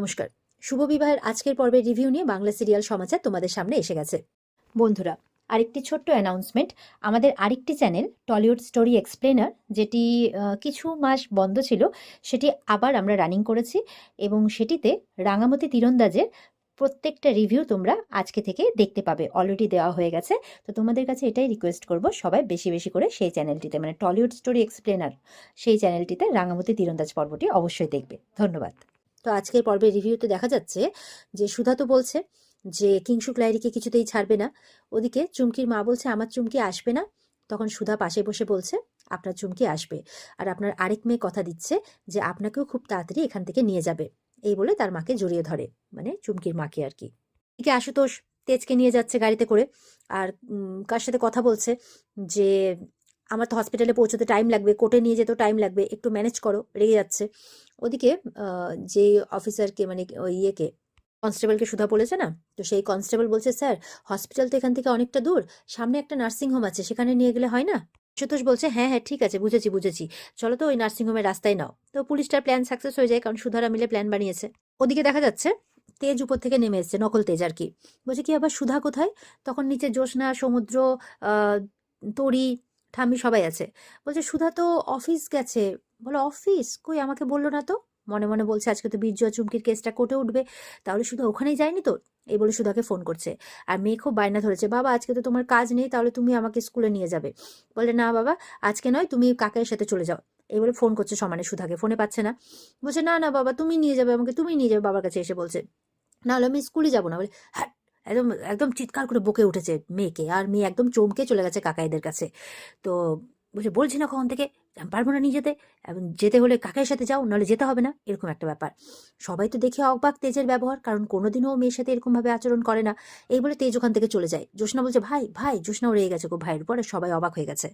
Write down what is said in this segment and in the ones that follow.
নমস্কার। শুভ বিবাহের আজকের পর্বের রিভিউ নিয়ে বাংলা সিরিয়াল সমাচার তোমাদের সামনে এসে গেছে। বন্ধুরা, আরেকটি ছোট্ট অ্যানাউন্সমেন্ট আমাদের আরেকটি চ্যানেল টলিউড স্টোরি এক্সপ্লেনার যেটি কিছু মাস বন্ধ ছিল, সেটি আবার আমরা রানিং করেছি এবং সেটিতে রাঙামতি তীরন্দাজের প্রত্যেকটা রিভিউ তোমরা আজকে থেকে দেখতে পাবে। অলরেডি দেওয়া হয়ে গেছে। তো তোমাদের কাছে এটাই রিকোয়েস্ট করব সবাই বেশি বেশি করে সেই চ্যানেলটিতে মানে টলিউড স্টোরি এক্সপ্লেনার সেই চ্যানেলটিতে রাঙামতি তীরন্দাজ পর্বটি অবশ্যই দেখবে। ধন্যবাদ। তো আজকের পর্বের রিভিউতে দেখা যাচ্ছে যে সুধা তো বলছে যে কিংসুক লাইরিকে কিছুতেই ছাড়বে না। ওদিকে চুমকির মা বলছে, আমার চুমকি আসবে না। তখন সুধা পাশে বসে বলছে, আপনার চুমকি আসবে। আর আপনার আরেক মেয়ে কথা দিচ্ছে যে, আপনাকেও খুব তাড়াতাড়ি এখান থেকে নিয়ে যাবে। এই বলে তার মাকে জড়িয়ে ধরে মানে চুমকির মাকে আর কি। এদিকে আশুতোষ তেজকে নিয়ে যাচ্ছে গাড়িতে করে, আর কার সাথে কথা বলছে যে আমার তো হসপিটালে পৌঁছতে টাইম লাগবে কোর্টে নিয়ে যেতেও টাইম লাগবে, একটু ম্যানেজ করো, রেগে যাচ্ছে। ওদিকে যে অফিসারকে মানে ওই ইয়েকে কনস্টেবলকে সুধা বলেছে না? তো সেই কনস্টেবল বলছে স্যার হসপিটাল তো এখান থেকে অনেকটা দূর, সামনে একটা নার্সিং হোম আছে, সেখানে নিয়ে গেলে হয় না? আশুতোষ বলছে হ্যাঁ হ্যাঁ ঠিক আছে, বুঝেছি বুঝেছি। চলো তো ওই নার্সিং হোমের রাস্তায় নাও। তো পুলিশটার প্ল্যান সাকসেস হয়ে যায়, কারণ সুধারা মিলে প্ল্যান বানিয়েছে। ওদিকে দেখা যাচ্ছে, তেজ উপর থেকে নেমে এসছে, নকল তেজ আর কি। বলছে, কি আবার সুধা কোথায়? তখন নিচে জ্যোৎস্না সমুদ্র তরি ঠাম্মি সবাই আছে। বলছে, সুধা তো অফিস গেছে। বলো অফিস কই, আমাকে বলল না তো? মনে মনে বলছে, আজকে তো বীর্য চুমকির কেসটা কোর্টে উঠবে। তাহলে সুধা ওখানেই যায়নি তো? এই বলে সুধাকে ফোন করছে। আর মেয়ে খুব বায়না ধরেছে, বাবা, আজকে তো তোমার কাজ নেই, তাহলে তুমি আমাকে স্কুলে নিয়ে যাবে। বলে, না বাবা, আজকে নয়, তুমি কাকাইয়ের সাথে চলে যাও। এই বলে ফোন করছে সমানে সুধাকে ফোনে পাচ্ছে না। বলছে, না না বাবা, তুমি নিয়ে যাবে আমাকে, তুমি নিয়ে যাবে। বাবার কাছে এসে বলছে না হলে আমি স্কুলে যাব না। বলে হ্যাঁ একদম একদম চিৎকার করে বকে উঠেছে মেয়েকে আর মেয়ে একদম চমকে চলে গেছে কাকাইদের কাছে। তো বলছে, বলছি না কখন থেকে? পারব না নিয়ে যেতে। এবং যেতে হলে কাকাইয়ের সাথে যাও, নাহলে যেতে হবে না। এরকম একটা ব্যাপার। সবাই তো দেখে অবাক তেজের ব্যবহার, কারণ কোনোদিনও মেয়ের সাথে এরকমভাবে আচরণ করে না। এই বলে তেজ ওখান থেকে চলে যায়। জোসনা বলছে, ভাই ভাই! জোসনাও রয়ে গেছে গো ভাইয়ের পরে সবাই অবাক হয়ে গেছে।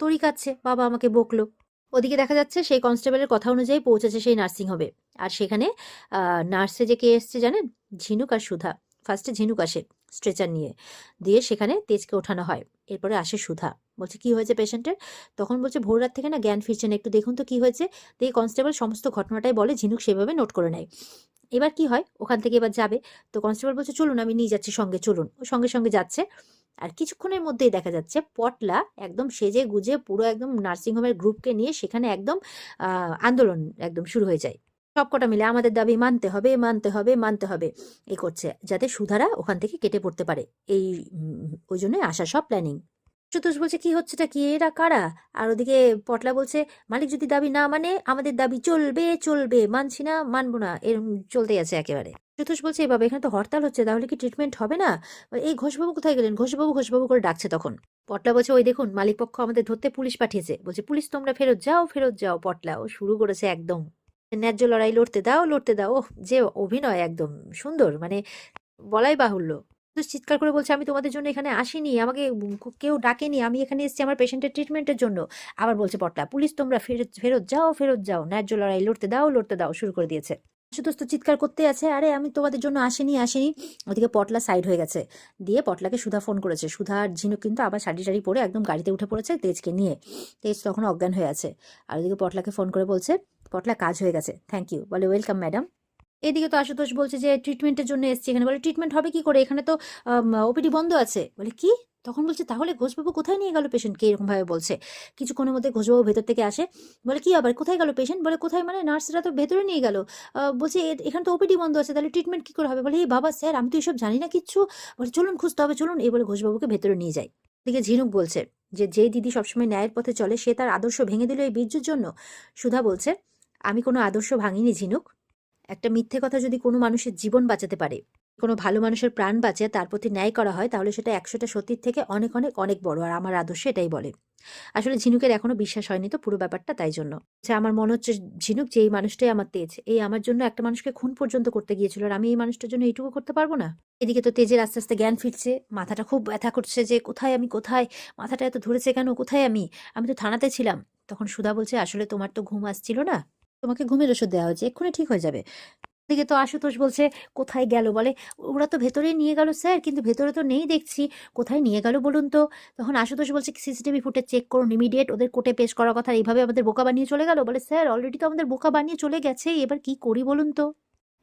তরি কাচ্ছে বাবা আমাকে বকলো। ওদিকে দেখা যাচ্ছে সেই কনস্টেবলের কথা অনুযায়ী পৌঁছেছে সেই নার্সিং হবে আর সেখানে নার্সে যে কে এসছে জানেন? ঝিনুক আর সুধা। ফার্স্টে ঝিনুক আসে স্ট্রেচার নিয়ে। দিয়ে সেখানে তেজকে ওঠানো হয়। এরপরে আসে সুধা। বলছে, কি হয়েছে পেশেন্টের? তখন বলছে, ভোর রাত থেকে না জ্ঞান ফিরছে না। একটু দেখুন তো কি হয়েছে। দিয়ে কনস্টেবল সমস্ত ঘটনাটাই বলে, ঝিনুক সেভাবে নোট করে নেয়। এবার কি হয়? ওখান থেকে এবার যাবে। তো কনস্টেবল বলছে, চলুন, আমি নিয়ে যাচ্ছি সঙ্গে, চলুন। ও সঙ্গে সঙ্গে যাচ্ছে। আর কিছুক্ষণের মধ্যেই দেখা যাচ্ছে, পটলা একদম সেজে গুজে পুরো একদম নার্সিংহোমের গ্রুপকে নিয়ে সেখানে একদম আন্দোলন একদম শুরু হয়ে যায়। সবকটা মিলে আমাদের দাবি মানতে হবে মানতে হবে মানতে হবে। এ করছে, যাতে সুধারা ওখান থেকে কেটে পড়তে পারে। এই ওই জন্যই আসা সব প্ল্যানিং চতুষ বলছে, কি হচ্ছেটা কি এরা কারা? আর ওদিকে পটলা বলছে, মালিক যদি দাবি না মানে আমাদের দাবি চলবে চলবে। মানছি না, মানবো না। এরকম চলতেই আছে একেবারে। চতুষ বলছে এই বাবা এখানে তো হরতাল হচ্ছে, তাহলে কি ট্রিটমেন্ট হবে না? এই ঘোষবাবু কোথায় গেলেন? ঘোষবাবু ঘোষবাবু করে ডাকছে তখন। পটলা বলছে, ওই দেখুন মালিক পক্ষ আমাদের ধরতে পুলিশ পাঠিয়েছে। বলছে, পুলিশ তোমরা ফেরত যাও ফেরত যাও পটলা। ও শুরু করেছে একদম ন্যায্য লড়াই লড়তে দাও লড়তে দাও। ওহ, যে অভিনয় একদম সুন্দর মানে বলাই বাহুল্য। তো চিৎকার করে বলছে, আমি তোমাদের জন্য এখানে আসিনি, আমাকে কেউ ডাকেনি, আমি এখানে এসেছি আমার পেশেন্টের ট্রিটমেন্টের জন্য। আবার বলছে পটলা, পুলিশ তোমরা ফেরত ফেরত যাও ফেরত যাও, ন্যায্য লড়াই লড়তে দাও লড়তে দাও, শুরু করে দিয়েছে। শুধু তো চিৎকার করতে আছে, আরে, আমি তোমাদের জন্য আসিনি আসিনি। ওদিকে পটলা সাইড হয়ে গেছে। দিয়ে পটলাকে সুধা ফোন করেছে। সুধা আর ঝিনুক কিন্তু আবার শাড়ি টাড়ি পরে একদম গাড়িতে উঠে পড়েছে তেজকে নিয়ে। তেজ তখন অজ্ঞান হয়ে আছে। আর ওদিকে পটলাকে ফোন করে বলছে পটলা কাজ হয়ে গেছে। থ্যাংক ইউ বলে ওয়েলকাম ম্যাডাম এদিকে তো আশুতোষ বলছে যে ট্রিটমেন্টের জন্য এসছি এখানে। বলে ট্রিটমেন্ট হবে কি করে? এখানে তো ওপিডি বন্ধ আছে। বলে, কি? তখন বলছে, তাহলে ঘোষবাবু কোথায় নিয়ে গেল পেশেন্টকে এরকম ভাবে বলছে। কিছুক্ষণের মধ্যে ঘোষবাবু ভেতর থেকে আসে। বলে, কি আবার? কোথায় গেল পেশেন্ট বলে, কোথায়? মানে নার্সরা তো ভেতরে নিয়ে গেল। বলছে এখানে তো ওপিডি বন্ধ আছে, তাহলে ট্রিটমেন্ট কি করে হবে? বলে, এই বাবা, স্যার, আমি তো এসব জানি না কিচ্ছু। বলে, চলুন, খুঁজতে হবে, চলুন। এই বলে, ঘোষবাবুকে ভেতরে নিয়ে যায়। এদিকে ঝিনুক বলছে যে, যেই দিদি সবসময় ন্যায়ের পথে চলে, সে তার আদর্শ ভেঙে দিল এই বীর্যুর জন্য। সুধা বলছে আমি কোনো আদর্শ ভাঙিনি, ঝিনুক। একটা মিথ্যে কথা যদি কোনো মানুষের জীবন বাঁচাতে পারে, কোনো ভালো মানুষের প্রাণ বাঁচে তার প্রতি ন্যায় করা হয়, তাহলে সেটা একশোটা সত্যির থেকে অনেক অনেক অনেক বড়, আর আমার আদর্শ এটাই বলে। আসলে ঝিনুকের এখনও বিশ্বাস হয়নি তো পুরো ব্যাপারটা, তাই জন্য। আচ্ছা আমার মনে হচ্ছে ঝিনুক যে এই মানুষটাই আমার তেজ, এই আমার জন্য একটা মানুষকে খুন পর্যন্ত করতে গিয়েছিল, আর আমি এই মানুষটার জন্য এইটুকু করতে পারব না? এদিকে তো তেজের আস্তে আস্তে জ্ঞান ফিরছে, মাথাটা খুব ব্যথা করছে যে, কোথায় আমি, কোথায়? মাথাটা এত ধরেছে কেন? কোথায় আমি? আমি তো থানাতে ছিলাম। তখন সুধা বলছে, আসলে তোমার তো ঘুম আসছিল না? তোমাকে ঘুমের ওষুধ দেওয়া হয়েছে, এক্ষুনি ঠিক হয়ে যাবে। দিকে তো আশুতোষ বলছে, কোথায় গেল? বলে, ওরা তো ভেতরেই নিয়ে গেল স্যার, কিন্তু ভেতরে তো নেই দেখছি। কোথায় নিয়ে গেল বলুন তো? তখন আশুতোষ বলছে, সিসিটিভি ফুটেজ চেক করুন ইমিডিয়েট ওদের কোর্টে পেশ করার কথা, এইভাবে আমাদের বোকা বানিয়ে চলে গেল? বলে, স্যার অলরেডি তো আমাদের বোকা বানিয়ে চলে গেছে, এবার কি করি বলুন তো?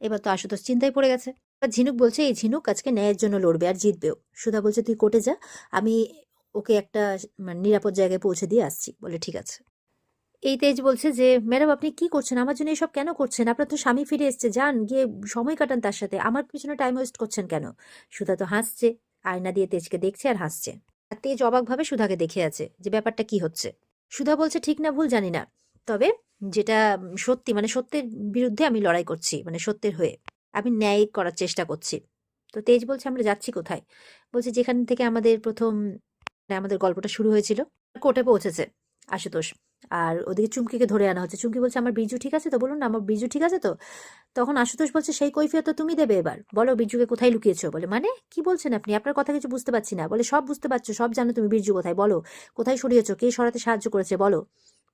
এবার তো আশুতোষ চিন্তায় পড়ে গেছে। এবার ঝিনুক বলছে, এই ঝিনুক আজকে ন্যায়ের জন্য লড়বে আর জিতবেও সুধা বলছে, তুই কোর্টে যা, আমি ওকে একটা মানে নিরাপদ জায়গায় পৌঁছে দিয়ে আসছি। বলে, ঠিক আছে। এই তেজ বলছে যে, ম্যাডাম, আপনি কি করছেন? আমার জন্য এসব কেন করছেন? আপনার তো স্বামী ফিরে এসছে। যান, গিয়ে সময় কাটান তার সাথে। আমার পিছনে টাইম ওয়েস্ট করছেন কেন? সুধা তো হাসছে, আয়না দিয়ে তেজকে দেখছে আর হাসছে। আর তেজ অবাকভাবে সুধাকে দেখে আছে যে, ব্যাপারটা কি হচ্ছে? সুধা বলছে, ঠিক না, ভুল জানি না। তবে যেটা সত্যি মানে সত্যের বিরুদ্ধে আমি লড়াই করছি মানে সত্যের হয়ে। আমি ন্যায় করার চেষ্টা করছি। তো তেজ বলছে, আমরা যাচ্ছি কোথায়? বলছে, যেখান থেকে আমাদের প্রথম মানে আমাদের গল্পটা শুরু হয়েছিল, কোর্টে পৌঁছেছে আশুতোষ। আর ওদিকে চুমকিকে ধরে আনা হচ্ছে। চুমকি বলছে, আমার বিজু ঠিক আছে তো? বলুন না, আমার বিজু ঠিক আছে তো? তখন আশুতোষ বলছে, সেই কৈফিয়ত তো তুমি দেবে এবার। বলো বিজুকে কোথায় লুকিয়েছো? বলে মানে? কি বলছেন আপনি? আপনার কথা কিছু বুঝতে পারছি না। বলে, সব বুঝতে পারছ, সব জানো তুমি বিরজু কোথায়। বলো, কোথায় সরিয়েছো? কে সরাতে সাহায্য করেছে? বলো।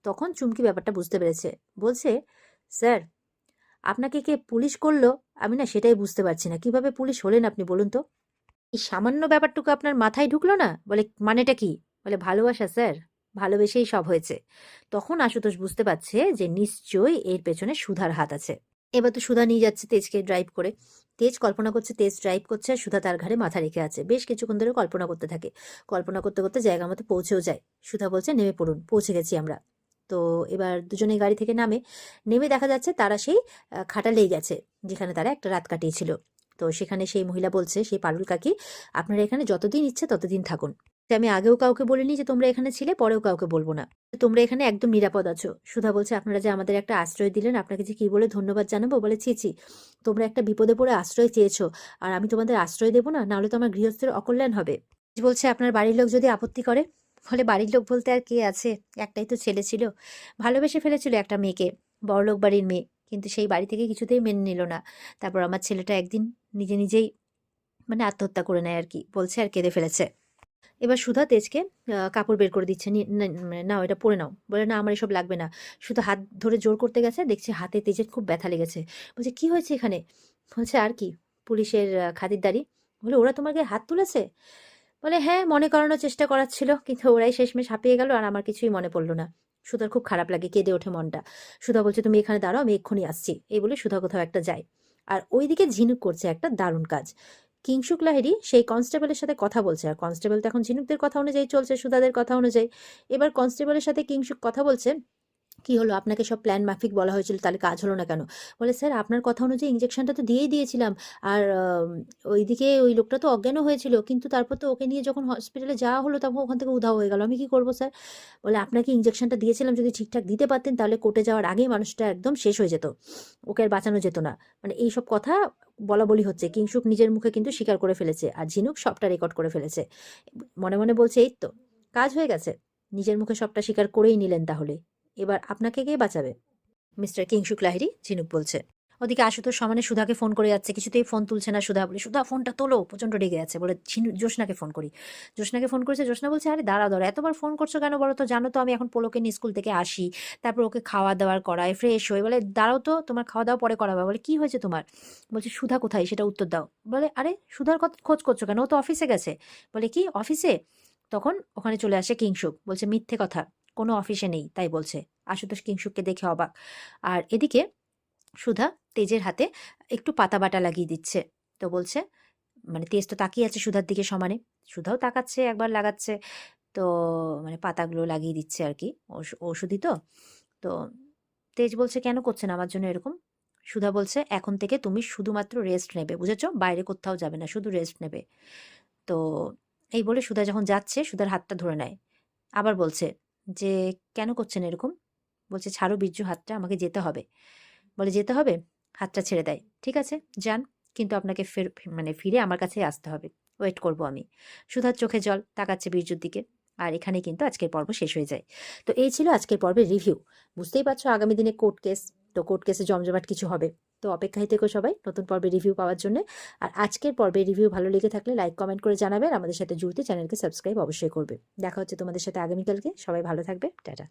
তখন চুমকি ব্যাপারটা বুঝতে পেরেছে। বলছে, স্যার, আপনাকে কে পুলিশ করল? আমি না সেটাই বুঝতে পারছি না। কীভাবে পুলিশ হলেন আপনি, বলুন তো? এই সামান্য ব্যাপারটুকু আপনার মাথায় ঢুকলো না? বলে, মানেটা কি? বলে, ভালোবাসা, স্যার। ভালোবেসেই সব হয়েছে। তখন আশুতোষ বুঝতে পারছে যে নিশ্চয়ই এর পেছনে সুধার হাত আছে। এবার তো সুধা নিয়ে যাচ্ছে তেজকে ড্রাইভ করে। তেজ কল্পনা করছে তেজ ড্রাইভ করছে আর সুধা তার ঘাড়ে মাথা রেখে আছে। বেশ কিছুক্ষণ ধরে কল্পনা করতে থাকে। কল্পনা করতে করতে জায়গা মতো পৌঁছেও যায়। সুধা বলছে, নেমে পড়ুন, পৌঁছে গেছি আমরা। তো এবার দুজনে গাড়ি থেকে নামে। নেমে দেখা যাচ্ছে তারা সেই খাটালেই গেছে, যেখানে তারা একটা রাত কাটিয়েছিল। তো সেখানে সেই মহিলা বলছে সেই পারুল কাকি, আপনারা এখানে যতদিন ইচ্ছে ততদিন থাকুন। যে আমি আগেও কাউকে বলিনি যে তোমরা এখানে ছিলে, পরেও কাউকে বলব না। তোমরা এখানে একদম নিরাপদ আছো। সুধা বলছে, আপনারা যে আমাদের একটা আশ্রয় দিলেন, আপনাকে যে কি বলে ধন্যবাদ জানাব? বলে, ছি ছি, তোমরা একটা বিপদে পড়ে আশ্রয় চেয়েছো, আর আমি তোমাদের আশ্রয় দেবো না, নাহলে তো আমার গৃহস্থের অকল্যাণ হবে। বলছে, আপনার বাড়ির লোক যদি আপত্তি করে? ফলে বাড়ির লোক বলতে আর কে আছে? একটাই তো ছেলে ছিল। ভালোবেসে ফেলেছিল একটা মেয়েকে বড়লোক বাড়ির মেয়ে, কিন্তু সেই বাড়ি থেকে কিছুতেই মেনে নিল না। তারপর আমার ছেলেটা একদিন নিজে নিজেই মানে আত্মহত্যা করে নেয় আর কি, বলছে আর কেঁদে ফেলেছে। এবার সুধা তেজকে কাপড় বের করে দিচ্ছে। মানে নাও এটা পরে নাও। বলে, না, আমার এসব লাগবে না। সুধা হাত ধরে জোর করতে গেছে। দেখছে হাতে তেজের খুব ব্যথা লেগেছে। বলছে, কি হয়েছে এখানে? বলছে, আর কি, পুলিশের খাতিরদারি বলে, ওরা গায়ে হাত তুলেছে? বলে হ্যাঁ মনে করানোর চেষ্টা করাচ্ছিল, কিন্তু ওরাই শেষমেশ হাঁপিয়ে গেল আর আমার কিছুই মনে পড়ল না। সুধার খুব খারাপ লাগে, কেঁদে ওঠে মনটা। সুধা বলছে, তুমি এখানে দাঁড়াও, আমি এক্ষুনি আসছি। এই বলে সুধা কোথাও একটা যায়। আর ওইদিকে ঝিনুক করছে একটা দারুণ কাজ। কিংসুক লাহেরি সেই কনস্টেবলের সাথে কথা বলছে। আর কনস্টেবল তো এখন ঝিনুকদের কথা অনুযায়ী চলছে সুদাদের কথা অনুযায়ী। এবার কনস্টেবলের সাথে কিংশুক কথা বলছে কি হলো? আপনাকে সব প্ল্যান মাফিক বলা হয়েছিল, তাহলে কাজ হলো না কেন? বলে, স্যার, আপনার কথা অনুযায়ী ইঞ্জেকশনটা তো দিয়েই দিয়েছিলাম। আর ওইদিকে ওই লোকটা তো অজ্ঞানও হয়েছিল। কিন্তু তারপর তো ওকে নিয়ে যখন হসপিটালে যাওয়া হলো, তখন ওখান থেকে উধাও হয়ে গেল। আমি কি করব, স্যার? বলে, আপনাকে ইঞ্জেকশনটা দিয়েছিলাম, যদি ঠিকঠাক দিতে পারতেন, তাহলে কোর্টে যাওয়ার আগেই মানুষটা একদম শেষ হয়ে যেত। ওকে আর বাঁচানো যেত না। মানে এইসব কথা বলা বলি হচ্ছে। কিংসুক নিজের মুখে কিন্তু স্বীকার করে ফেলেছে। আর ঝিনুক সবটা রেকর্ড করে ফেলেছে। মনে মনে বলছে, এই তো, কাজ হয়ে গেছে। নিজের মুখে সবটা স্বীকার করেই নিলেন তাহলে। এবার আপনাকে কে বাঁচাবে? মিস্টার কিংশুক লাহিরি ঝিনুক বলছে। ওদিকে আশুতোষ সমানে সুধাকে ফোন করে যাচ্ছে। কিছুতেই ফোন তুলছে না সুধা বলে, সুধা, ফোনটা তোলো। প্রচণ্ড রেগে যাচ্ছে বলে জোসনাকে ফোন করি। জোসনাকে ফোন করেছে জোসনা বলছে, আরে দাঁড়া দাঁড়া এতবার ফোন করছ কেন বলো তো? জানো তো আমি এখন পোলোকে নিয়ে স্কুল থেকে আসি। তারপর ওকে খাওয়া দাওয়ার করায় ফ্রেশ হয়ে বলে, দাঁড়াও তো, তোমার খাওয়া দাওয়া পরে করাবে। বলে, কি হয়েছে তোমার? বলছে, সুধা কোথায়? সেটা উত্তর দাও। বলে, আরে সুধার খোঁজ করছ কেন? ও তো অফিসে গেছে। বলে, কি অফিসে তখন ওখানে চলে আসে কিংশুক। বলছে, মিথ্যে কথা। কোনো অফিসে নেই, তাই বলছে। আশুতোষ কিংসুককে দেখে অবাক। আর এদিকে সুধা তেজের হাতে একটু পাতা বাটা লাগিয়ে দিচ্ছে। তো বলছে মানে তেজ তো তাকিয়ে আছে সুধার দিকে সমানে। সুধাও তাকাচ্ছে, একবার লাগাচ্ছে। তো মানে পাতাগুলো লাগিয়ে দিচ্ছে আর কি, ওষ- ওষুধই তো। তো তেজ বলছে, কেন করছেন আমার জন্য এরকম? সুধা বলছে, এখন থেকে তুমি শুধুমাত্র রেস্ট নেবে, বুঝেছ? বাইরে কোথাও যাবে না, শুধু রেস্ট নেবে। তো এই বলে সুধা যখন যাচ্ছে, সুধার হাতটা ধরে নেয়। আবার বলছে যে, কেন করছেন এরকম? বলছে, ছাড়ো বিজ্জু হাতটা, আমাকে যেতে হবে। বলে, যেতে হবে? হাতটা ছেড়ে দেয়। ঠিক আছে, যান, কিন্তু আপনাকে ফের মানে ফিরে আমার কাছে আসতে হবে। ওয়েট করব আমি। সুধার চোখে জল তাকাচ্ছে বীরজুর দিকে। আর এখানে কিন্তু আজকের পর্ব শেষ হয়ে যায়। তো এই ছিল আজকের পর্বের রিভিউ। বুঝতেই পারছ, আগামী দিনে কোর্ট কেস, তো কোর্ট কেসে জমজমাট কিছু হবে। তো অপেক্ষায় থেকো সবাই নতুন পর্বে রিভিউ পাওয়ার জন্য। আর আজকের পর্বে রিভিউ ভালো লেগে থাকলে লাইক, কমেন্ট করে জানাবেন। আমাদের সাথে জুড়তে চ্যানেলকে সাবস্ক্রাইব অবশ্যই করবে। দেখা হচ্ছে তোমাদের সাথে আগামীকালকে। সবাই ভালো থাকবে। টাটা।